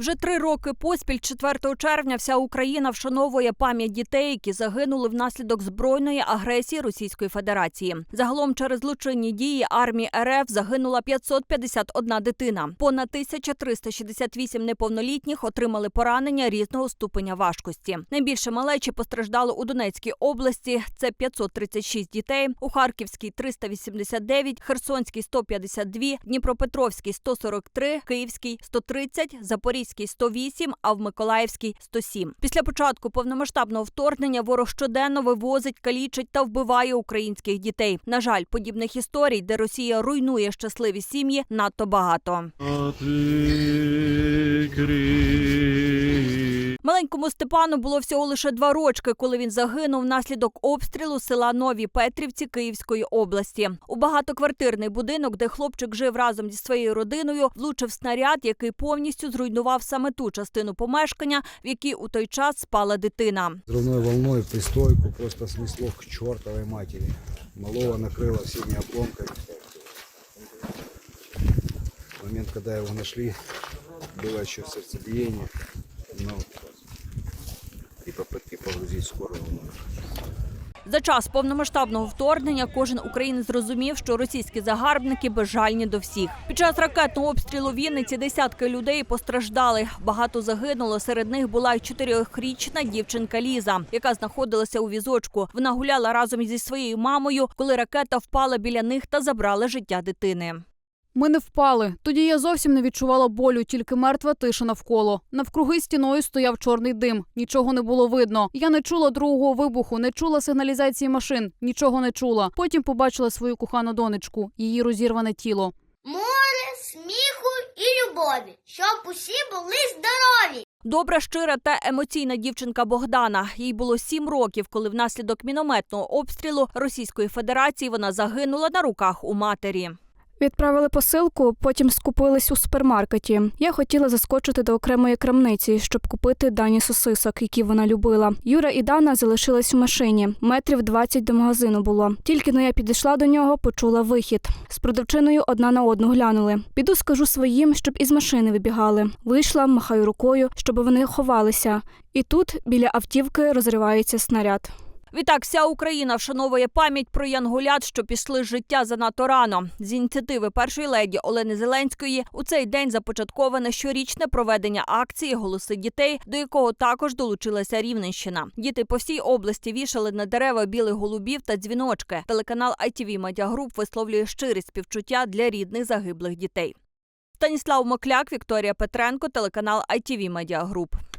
Вже три роки поспіль, 4 червня, вся Україна вшановує пам'ять дітей, які загинули внаслідок збройної агресії Російської Федерації. Загалом через злочинні дії армії РФ загинула 551 дитина. Понад 1368 неповнолітніх отримали поранення різного ступеня важкості. Найбільше малечі постраждало у Донецькій області. Це 536 дітей, у Харківській 389, Херсонській 152, Дніпропетровській 143, Київській 130, Запорізькій 108, а в Миколаївській 107. Після початку повномасштабного вторгнення ворог щоденно вивозить, калічить та вбиває українських дітей. На жаль, подібних історій, де Росія руйнує щасливі сім'ї, надто багато. Маленькому Степану було всього лише два рочки, коли він загинув внаслідок обстрілу села Нові Петрівці Київської області. У багатоквартирний будинок, де хлопчик жив разом зі своєю родиною, влучив снаряд, який повністю зруйнував саме ту частину помешкання, в якій у той час спала дитина. Взрывной волной пристройку просто снесло к чертовой матери. Малого накрыло всеми обломками. В момент, когда его нашли, было еще сердцебиение, но и попытки погрузить в скорую. За час повномасштабного вторгнення кожен українець зрозумів, що російські загарбники безжальні до всіх. Під час ракетного обстрілу Вінниці десятки людей постраждали. Багато загинуло. Серед них була й чотирьохрічна дівчинка Ліза, яка знаходилася у візочку. Вона гуляла разом зі своєю мамою, коли ракета впала біля них та забрала життя дитини. Ми не впали. Тоді я зовсім не відчувала болю, тільки мертва тиша навколо. Навкруги стіною стояв чорний дим. Нічого не було видно. Я не чула другого вибуху, не чула сигналізації машин, нічого не чула. Потім побачила свою кохану донечку, її розірване тіло. море, сміху і любові, щоб усі були здорові. Добра, щира та емоційна дівчинка Богдана. Їй було сім років, коли внаслідок мінометного обстрілу Російської Федерації вона загинула на руках у матері. Відправили посилку, потім скупились у супермаркеті. Я хотіла заскочити до окремої крамниці, щоб купити дані сосисок, які вона любила. Юра і Дана залишились у машині. Метрів 20 до магазину було. Тільки но я підійшла до нього, почула вихід. З продавчиною одна на одну глянули. Піду скажу своїм, щоб із машини вибігали. Вийшла, махаю рукою, щоб вони ховалися. І тут біля автівки розривається снаряд. Відтак, вся Україна вшановує пам'ять про янголят, що пішли з життя занадто рано. З ініціативи першої леді Олени Зеленської у цей день започатковане щорічне проведення акції Голоси дітей, до якого також долучилася Рівненщина. Діти по всій області вішали на дерева білих голубів та дзвіночки. Телеканал ITV Media Group висловлює щирі співчуття для рідних загиблих дітей. Станіслав Мокляк, Вікторія Петренко, телеканал ITV Media Group.